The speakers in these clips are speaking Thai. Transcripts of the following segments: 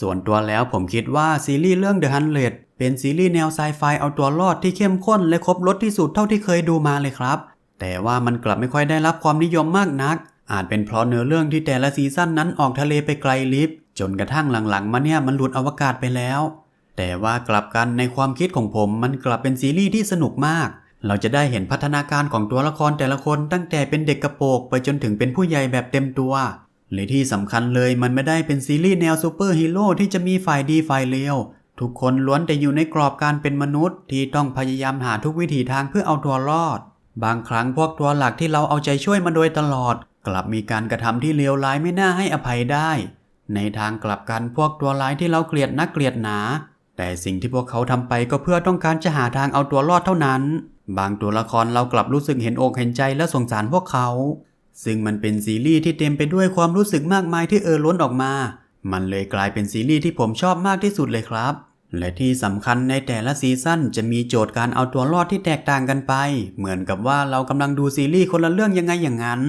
ส่วนตัวแล้วผมคิดว่าซีรีส์เรื่อง The 100เป็นซีรีส์แนวไซไฟเอาตัวรอดที่เข้มข้นและครบรสที่สุดเท่าที่เคยดูมาเลยครับ แต่ว่ามันกลับไม่ค่อยได้รับความนิยมมากนัก อาจเป็นเพราะเนื้อเรื่องที่แต่ละซีซั่นนั้นออกทะเลไปไกลลิฟจนกระทั่งหลังๆมาเนี่ยมันหลุดอวกาศไปแล้ว แต่ว่ากลับกันในความคิดของผมมันกลับเป็นซีรีส์ที่สนุกมาก เราจะได้เห็นพัฒนาการของตัวละครแต่ละคนตั้งแต่เป็นเด็กกระโปรงไปจนถึงเป็นผู้ใหญ่แบบเต็มตัว และที่สำคัญเลยมันไม่ได้เป็นซีรีส์แนวซูเปอร์ฮีโร่ที่จะมีฝ่ายดีฝ่ายเลวทุกคนล้วนแต่อยู่ในกรอบการเป็นมนุษย์ที่ต้องพยายามหาทุกวิถีทางเพื่อเอาตัวรอด บางครั้งพวกตัวหลักที่เราเอาใจช่วยมาโดยตลอด กลับมีการกระทำที่เลวร้ายไม่น่าให้อภัยได้ ในทางกลับกันพวกตัวร้ายที่เราเกลียดนักเกลียดหนา แต่สิ่งที่พวกเขาทำไปก็เพื่อต้องการจะหาทางเอาตัวรอดเท่านั้น บางตัวละครเรากลับรู้สึกเห็นอกเห็นใจและสงสารพวกเขา ซึ่งมันเป็นซีรีส์ที่เต็มไปด้วยความรู้สึกมากมายที่เออล้นออกมา มันเลยกลายเป็นซีรีส์ที่ผมชอบมากที่สุดเลยครับ และที่สำคัญในแต่ละซีซั่นจะมีโจทย์การเอาตัวรอดที่แตกต่างกันไป เหมือนกับว่าเรากำลังดูซีรีส์คนละเรื่องยังไงอย่างนั้น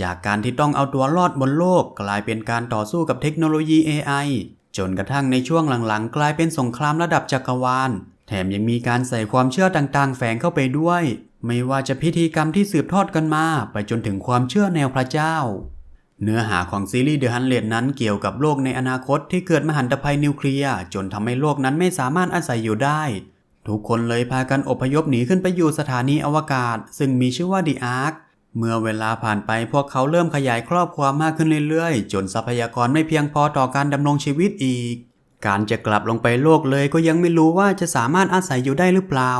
จากการที่ต้องเอาตัวรอดบนโลก กลายเป็นการต่อสู้กับเทคโนโลยี AI จนกระทั่งในช่วงหลังๆ กลายเป็นสงครามระดับจักรวาล แถมยังมีการใส่ความเชื่อต่างๆ แฝงเข้าไปด้วย ไม่ว่าจะพิธีกรรมที่สืบทอดกันมาไปจนถึงความเชื่อแนวพระเจ้า เนื้อหาของซีรีส์ The 100นั้นเกี่ยวกับโลกในอนาคตที่เกิดมหันตภัยนิวเคลียร์จนทำให้โลกนั้นไม่สามารถอาศัยอยู่ได้ ทุกคนเลยพากันอพยพหนีขึ้นไปอยู่สถานีอวกาศ ซึ่งมีชื่อว่า The Ark เมื่อเวลาผ่านไปพวกเขาเริ่มขยายครอบครัวมากขึ้นเรื่อยๆ จนทรัพยากรไม่เพียงพอต่อการดำรงชีวิตอีก การจะกลับลงไปโลกเลยก็ยังไม่รู้ว่าจะสามารถอาศัยอยู่ได้หรือเปล่า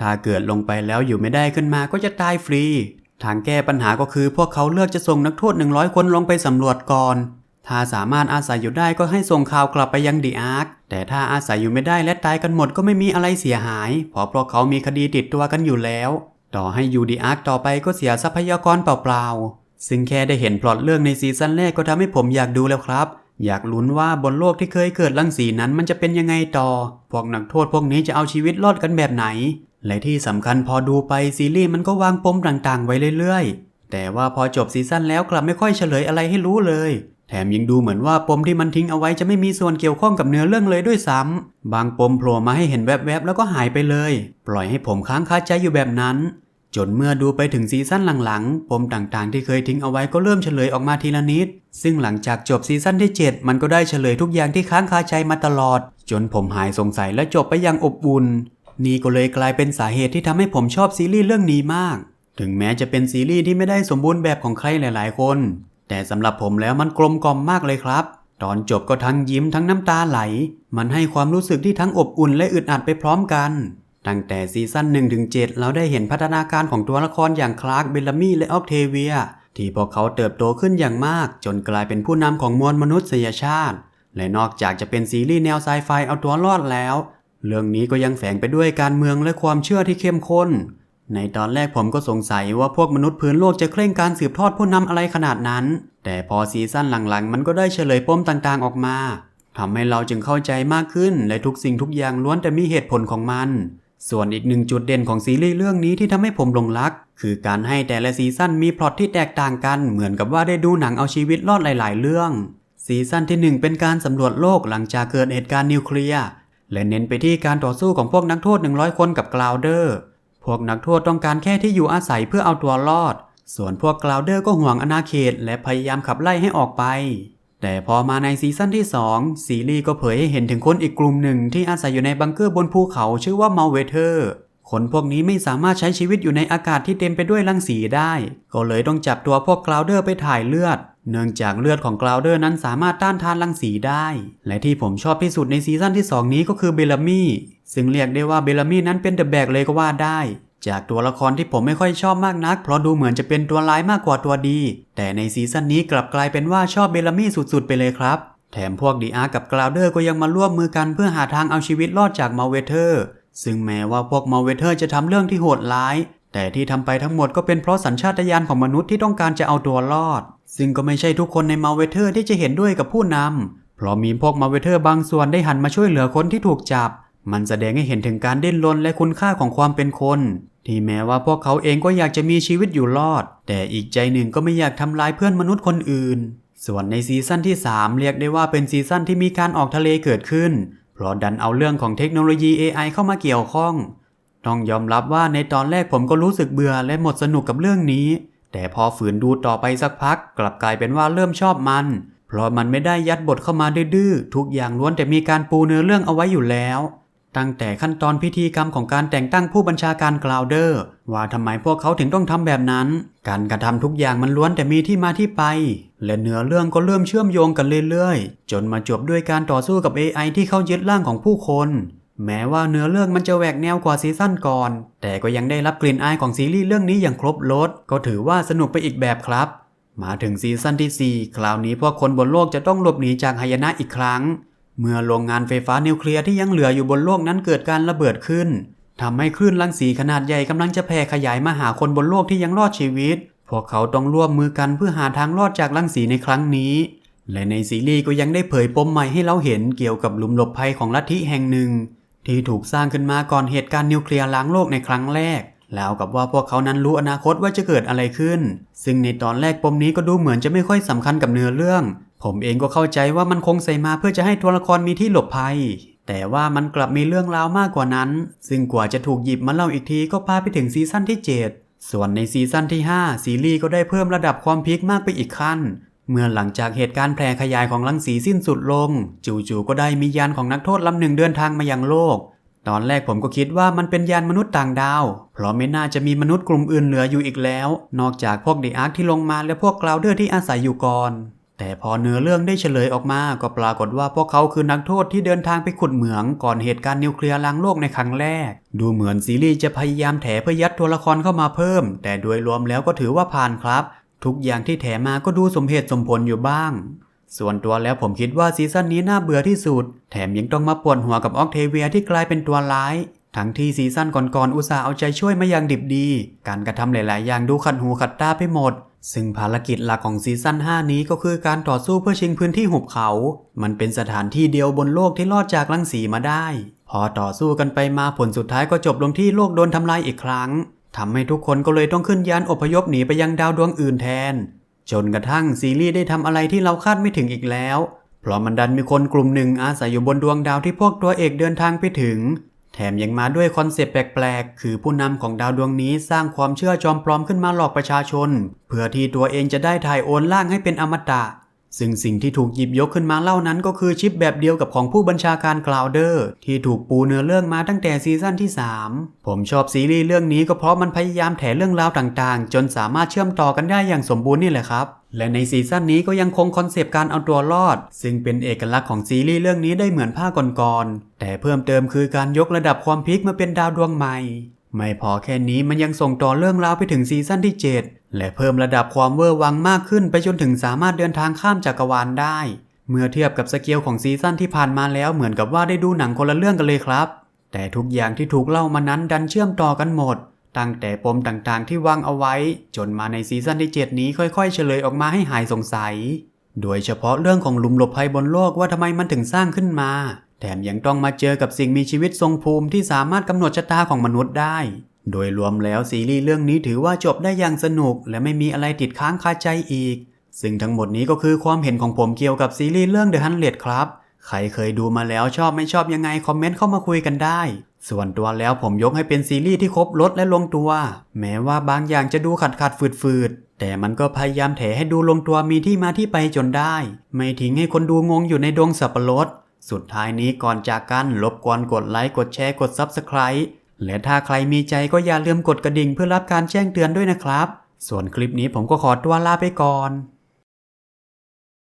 ถ้าเกิดลงไปแล้วอยู่ไม่ได้ขึ้นมาก็จะตายฟรี ทางแก้ปัญหาก็คือพวกเขาเลือกจะส่งนักโทษ 100 คนลงไปสำรวจก่อน ถ้าสามารถอาศัยอยู่ได้ก็ให้ส่งข่าวกลับไปยังดีอาร์ค แต่ถ้าอาศัยอยู่ไม่ได้และตายกันหมดก็ไม่มีอะไรเสียหาย เพราะพวกเขามีคดีติดตัวกันอยู่แล้ว ต่อให้อยู่ดีอาร์คต่อไปก็เสียทรัพยากรเปล่าๆซึ่งแค่ได้เห็นพล็อตเรื่องในซีซั่นแรกก็ทำให้ผมอยากดูแล้วครับ อยากลุ้นว่าบนโลกที่เคยเกิดรังสีนั้นมันจะเป็นยังไงต่อ พวกนักโทษพวกนี้จะเอาชีวิตรอดกันแบบไหน และที่สำคัญพอดูไปซีรีส์มันก็วางปมต่างๆ ไว้เรื่อยๆ แต่ว่าพอจบซีซั่นแล้วกลับไม่ค่อยเฉลยอะไรให้รู้เลย แถมยังดูเหมือนว่าปมที่มันทิ้งเอาไว้จะไม่มีส่วนเกี่ยวข้องกับเนื้อเรื่องเลยด้วยซ้ำบางปมโผล่มาให้เห็นแวบๆแล้วก็หายไปเลย ปล่อยให้ผมค้างคาใจอยู่แบบนั้น จนเมื่อดูไปถึงซีซั่นหลังๆ ปมต่างๆ ที่เคยทิ้งเอาไว้ก็เริ่มเฉลยออกมาทีละนิด ซึ่งหลังจากจบซีซั่นที่ 7 มันก็ได้เฉลยทุกอย่างที่ค้างคาใจมาตลอด จนผมหายสงสัยและจบไปอย่างอบอุ่น นี่ก็เลยกลายเป็นสาเหตุที่ทำให้ผมชอบซีรีส์เรื่องนี้มาก ถึงแม้จะเป็นซีรีส์ที่ไม่ได้สมบูรณ์แบบของใครหลาย ๆ คน แต่สำหรับผมแล้วมันกลมกล่อมมากเลยครับ ตอนจบก็ทั้งยิ้มทั้งน้ำตาไหล มันให้ความรู้สึกที่ทั้งอบอุ่นและอึดอัดไปพร้อมกัน ตั้งแต่ซีซั่น1ถึง7เราได้เห็นพัฒนาการของตัวละครอย่างคลาร์กเบลลามี่และออกเทเวีย ที่พวกเขาเติบโตขึ้นอย่างมาก จนกลายเป็นผู้นำของมวลมนุษยชาติ และนอกจากจะเป็นซีรีส์แนวไซไฟเอาตัวรอดแล้ว เรื่องนี้ก็ยังแฝงไปด้วยการเมืองและความเชื่อที่เข้มข้น ในตอนแรกผมก็สงสัยว่าพวกมนุษย์พื้นโลกจะเคร่งการสืบทอดผู้นำอะไรขนาดนั้น แต่พอซีซั่นหลังๆ มันก็ได้เฉลยปมต่างๆออกมาทำให้เราจึงเข้าใจมากขึ้นและทุกสิ่งทุกอย่างล้วนแต่มีเหตุผลของมัน ส่วนอีกหนึ่งจุดเด่นของซีรีส์เรื่องนี้ที่ทำให้ผมหลงรัก คือการให้แต่ละซีซั่นมีพล็อตที่แตกต่างกัน เหมือนกับว่าได้ดูหนังเอาชีวิตรอดหลาย ๆ เรื่อง ซีซั่นที่หนึ่งเป็นการสำรวจโลกหลังจากเกิดเหตุการณ์นิวเคลียร์และเน้นไปที่การต่อสู้ของพวกนักโทษ 100 คนกับกลาวเดอร์ พวกนักโทษต้องการแค่ที่อยู่อาศัยเพื่อเอาตัวรอด ส่วนพวกกลาวเดอร์ก็ห่วงอาณาเขต และพยายามขับไล่ให้ออกไป แต่พอมาในซีซั่นที่ 2 ซีรีส์ก็เผยให้เห็นถึงคนอีกกลุ่มหนึ่งที่อาศัยอยู่ในบังเกอร์บนภูเขาชื่อว่ามัลเวเทอร์คนพวกนี้ไม่สามารถใช้ชีวิตอยู่ในอากาศที่เต็มไปด้วยรังสีได้ ก็เลยต้องจับตัวพวกกลาวเดอร์ไปถ่ายเลือด เนื่องจากเลือดของกลาวเดอร์นั้นสามารถต้านทานรังสีได้ และที่ผมชอบที่สุดในซีซั่นที่ 2 นี้ก็คือเบลลามี่ ซึ่งเรียกได้ว่าเบลลามี่นั้นเป็นเดอะแบกเลยก็ว่าได้ จากตัวละครที่ผมไม่ค่อยชอบมากนัก เพราะดูเหมือนจะเป็นตัวร้ายมากกว่าตัวดี แต่ในซีซั่นนี้กลับกลายเป็นว่าชอบเบลามี่สุดๆ ไปเลยครับ แถมพวกดีอาร์กับกลาวเดอร์ก็ยังมาร่วมมือกันเพื่อหาทางเอาชีวิตรอดจากมาเวเทอร์ ซึ่งแม้ว่าพวกมาเวเทอร์จะทำเรื่องที่โหดร้าย แต่ที่ทำไปทั้งหมดก็เป็นเพราะสัญชาตญาณของมนุษย์ที่ต้องการจะเอาตัวรอด ซึ่งก็ไม่ใช่ทุกคนในมาเวเทอร์ที่จะเห็นด้วยกับผู้นำเพราะมีพวกมาเวเทอร์บางส่วนได้หันมาช่วยเหลือคนที่ถูกจับ มันแสดงให้เห็นถึงการเดิ้นรนและคุณค่าของความเป็นคน ที่แม้ว่าพวกเขาเองก็อยากจะมีชีวิตอยู่รอด แต่อีกใจหนึ่งก็ไม่อยากทำลายเพื่อนมนุษย์คนอื่น ส่วนในซีซั่นที่ 3 เรียกได้ว่าเป็นซีซั่นที่มีการออกทะเลเกิดขึ้น เพราะดันเอาเรื่องของเทคโนโลยี AI เข้ามาเกี่ยวข้อง ต้องยอมรับว่าในตอนแรกผมก็รู้สึกเบื่อและหมดสนุกกับเรื่องนี้ แต่พอฝืนดูต่อไปสักพัก กลับกลายเป็นว่าเริ่มชอบมัน เพราะมันไม่ได้ยัดบทเข้ามาดื้อๆทุกอย่างล้วนแต่มีการปูเนื้อเรื่องเอาไว้อยู่แล้ว ตั้งแต่ขั้นตอนพิธีกรรมของการแต่งตั้งผู้บัญชาการกลาวเดอร์ ว่าทำไมพวกเขาถึงต้องทำแบบนั้น การกระทำทุกอย่างมันล้วนแต่มีที่มาที่ไป และเนื้อเรื่องก็เริ่มเชื่อมโยงกันเรื่อยๆ จนมาจบด้วยการต่อสู้กับ AI ที่เข้ายึดร่างของผู้คน แม้ว่าเนื้อเรื่องมันจะแหวกแนวกว่าซีซั่นก่อน แต่ก็ยังได้รับกลิ่นอายของซีรีส์เรื่องนี้อย่างครบรสก็ถือว่าสนุกไปอีกแบบครับ มาถึงซีซั่นที่4คราวนี้พวกคนบนโลกจะต้องหลบหนีจากหายนะอีกครั้ง เมื่อโรงงานไฟฟ้านิวเคลียร์ที่ยังเหลืออยู่บนโลกนั้นเกิดการระเบิดขึ้นทำให้คลื่นรังสีขนาดใหญ่กำลังจะแผ่ขยายมาหาคนบนโลกที่ยังรอดชีวิต พวกเขาต้องร่วมมือกันเพื่อหาทางรอดจากรังสีในครั้งนี้ และในซีรีส์ก็ยังได้เผยปมใหม่ให้เราเห็นเกี่ยวกับหลุมหลบภัยของลัทธิแห่งหนึ่ง ที่ถูกสร้างขึ้นมาก่อนเหตุการณ์นิวเคลียร์ล้างโลกในครั้งแรก แล้วกับว่าพวกเขานั้นรู้อนาคตว่าจะเกิดอะไรขึ้น ซึ่งในตอนแรกปมนี้ก็ดูเหมือนจะไม่ค่อยสำคัญกับเนื้อเรื่อง ผมเองก็เข้าใจว่ามันคงใส่มาเพื่อจะให้ตัวละครมีที่หลบภัย แต่ว่ามันกลับมีเรื่องราวมากกว่านั้น ซึ่งกว่าจะถูกหยิบมาเล่าอีกทีก็พาไปถึงซีซั่นที่ 7 ส่วนในซีซั่นที่ 5 ซีรีส์ก็ได้เพิ่มระดับความพีคมากไปอีกขั้น เมื่อหลังจากเหตุการณ์แพร่ขยายของรังสีสิ้นสุดลง จู่ๆก็ได้มียานของนักโทษลำหนึ่งเดินทางมายังโลก ตอนแรกผมก็คิดว่ามันเป็นยานมนุษย์ต่างดาว เพราะไม่น่าจะมีมนุษย์กลุ่มอื่นเหลืออยู่อีกแล้ว นอกจากพวกเดอาร์ที่ลงมาและพวกกราวเดอร์ที่อาศัยอยู่ก่อน แต่พอเนื้อเรื่องได้เฉลยออกมาก็ปรากฏว่าพวกเขาคือนักโทษที่เดินทางไปขุดเหมืองก่อนเหตุการณ์นิวเคลียร์ล้างโลกในครั้งแรก ดูเหมือนซีรีส์จะพยายามแถเพื่อยัดตัวละครเข้ามาเพิ่ม แต่โดยรวมแล้วก็ถือว่าผ่านครับ ทุกอย่างที่แถมาก็ดูสมเหตุสมผลอยู่บ้าง ส่วนตัวแล้วผมคิดว่าซีซั่นนี้น่าเบื่อที่สุด แถมยังต้องมาปวดหัวกับออกเทเวียที่กลายเป็นตัวร้ายทั้งที่ซีซั่นก่อนๆอุตส่าห์เอาใจช่วยมาอย่างดิบดี การกระทำหลาย ๆ อย่างดูขัดหูขัดตาไปหมด ซึ่งภารกิจหลักของซีซั่น 5 นี้ก็คือการต่อสู้เพื่อชิงพื้นที่หุบเขา มันเป็นสถานที่เดียวบนโลกที่รอดจากรังสีมาได้ พอต่อสู้กันไปมาผลสุดท้ายก็จบลงที่โลกโดนทำลายอีกครั้งทำให้ทุกคนก็เลยต้องขึ้นยานอพยพหนีไปยังดาวดวงอื่นแทน จนกระทั่งซีรีส์ได้ทำอะไรที่เราคาดไม่ถึงอีกแล้ว เพราะมันดันมีคนกลุ่มหนึ่งอาศัยอยู่บนดวงดาวที่พวกตัวเอกเดินทางไปถึง แถมยังมาด้วยคอนเซปต์แปลกๆ คือผู้นำของดาวดวงนี้สร้างความเชื่อจอมปลอมขึ้นมาหลอกประชาชน เพื่อที่ตัวเองจะได้ถ่ายโอนร่างให้เป็นอมตะ ซึ่งสิ่งที่ถูกหยิบยกขึ้นมาเล่านั้นก็คือชิปแบบเดียวกับของผู้บัญชาการกลาวเดอร์ ที่ถูกปูเนื้อเรื่องมาตั้งแต่ซีซั่นที่ 3 ผมชอบซีรีส์เรื่องนี้ก็เพราะมันพยายามแถเรื่องราวต่างๆ จนสามารถเชื่อมต่อกันได้อย่างสมบูรณ์นี่แหละครับ และในซีซั่นนี้ก็ยังคงคอนเซปต์การเอาตัวรอด ซึ่งเป็นเอกลักษณ์ของซีรีส์เรื่องนี้ได้เหมือนภาคก่อนๆ แต่เพิ่มเติมคือการยกระดับความพีคมาเป็นดาวดวงใหม่ ไม่พอแค่นี้มันยังส่งต่อเรื่องราวไปถึงซีซั่นที่ 7 และเพิ่มระดับความเวอร์วังมากขึ้นไปจนถึงสามารถเดินทางข้ามจักรวาลได้ เมื่อเทียบกับสเกลของซีซั่นที่ผ่านมาแล้วเหมือนกับว่าได้ดูหนังคนละเรื่องกันเลยครับ แต่ทุกอย่างที่ถูกเล่ามานั้นดันเชื่อมต่อกันหมด ตั้งแต่ปมต่างๆที่วางเอาไว้ จนมาในซีซั่นที่ 7 นี้ค่อยๆ เฉลยออกมาให้หายสงสัย โดยเฉพาะเรื่องของหลุมหลบภัยบนโลกว่าทำไมมันถึงสร้างขึ้นมา แถมยังต้องมาเจอกับสิ่งมีชีวิตทรงภูมิที่สามารถกำหนดชะตาของมนุษย์ได้ โดยรวมแล้วซีรีส์เรื่องนี้ถือว่าจบได้อย่างสนุก และไม่มีอะไรติดค้างคาใจอีก ซึ่งทั้งหมดนี้ก็คือความเห็นของผมเกี่ยวกับซีรีส์เรื่อง The Hundred ครับ ใครเคยดูมาแล้วชอบไม่ชอบยังไงคอมเมนต์เข้ามาคุยกันได้ ส่วนตัวแล้วผมยกให้เป็นซีรีส์ที่ครบรถและลงตัว แม้ว่าบางอย่างจะดูขัดขัดฝืดฝืดๆแต่มันก็พยายามแถให้ดูลงตัวมีที่มาที่ไปจนได้ ไม่ทิ้งให้คนดูงงอยู่ในดวงสับปะรด สุดท้ายนี้ก่อนจากกันรบกวนกดไลค์กดแชร์กด Subscribe และถ้าใครมีใจก็อย่าลืมกดกระดิ่งเพื่อรับการแจ้งเตือนด้วยนะครับ ส่วนคลิปนี้ผมก็ขอตัวลาไปก่อน